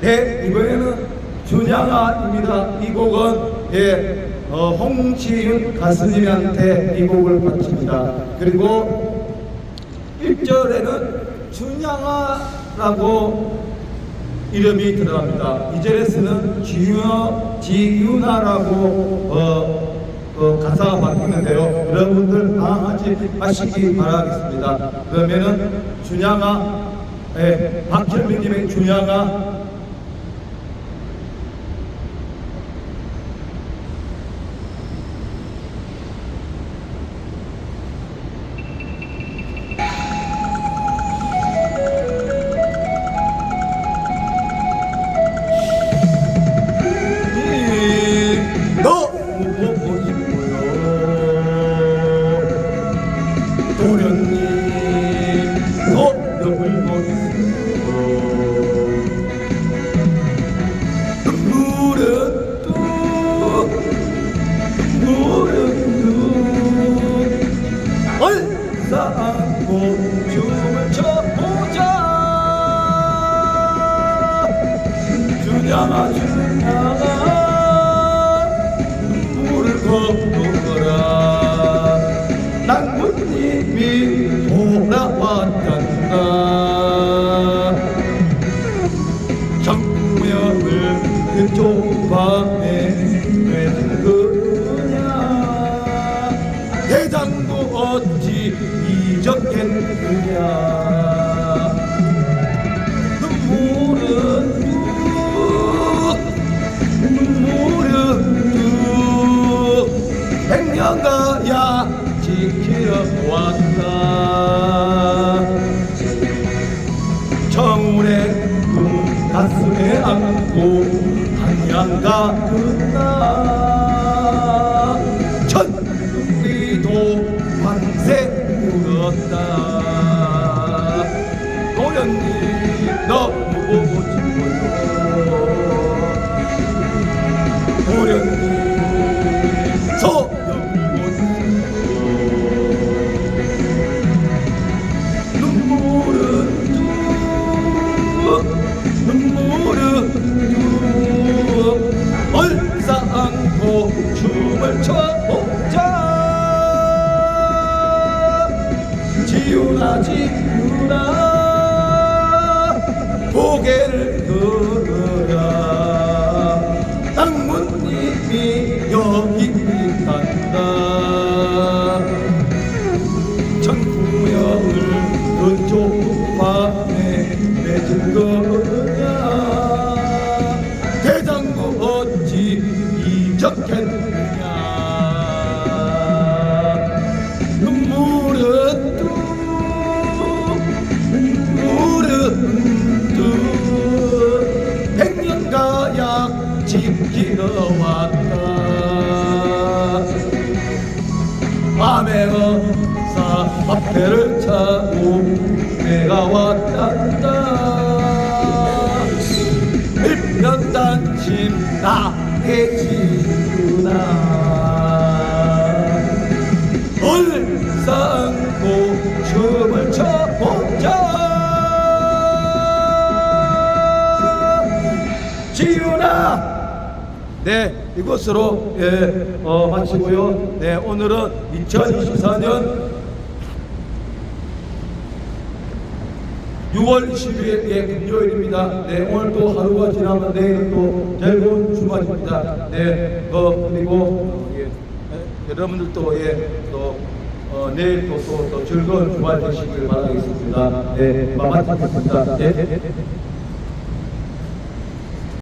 네, 이번에는 준양아입니다. 이 곡은 예, 어, 홍치윤 가수님한테 이 곡을 바칩니다. 그리고 1절에는 준양아라고 이름이 들어갑니다. 2절에서는 지윤, 지윤아라고 어, 어, 가사가 바뀌는데요. 여러분들 당하지 마시기 바라겠습니다. 그러면은 준양아, 예, 박현민님의 준양아 주냐마 주냐마 눈물을 걷어라 낭군님이 돌아왔단다 정면을 그쪽 밤에 지키러 왔다. 정운의 꿈 가슴에 안고 한양가 끝나 천둥리도 밤새 울었다. 도련님 너무 보고 싶어요 지훈아 고개를 들어라. 땅문님이 여기 있단다. 천구명을 그쪽 밤에 맺은 거냐. 대장부 어찌 잊었겠 어사 앞에를 차고 내가 왔단다. 일편단심 나의 지구나. 얼싸안고 춤을 춰보자. 지훈아 네, 이것으로 예, 어, 마치고요. 네, 오늘은 2024년 6월 20일 예, 금요일입니다. 네, 오늘 또 하루가 지나면 내일은 또 즐거운 주말입니다. 네, 어, 그리고 어, 예, 예, 여러분들도 예, 또 어, 내일 또, 또, 또 즐거운 주말 되시길 바라겠습니다. 네, 마치겠습니다. 예.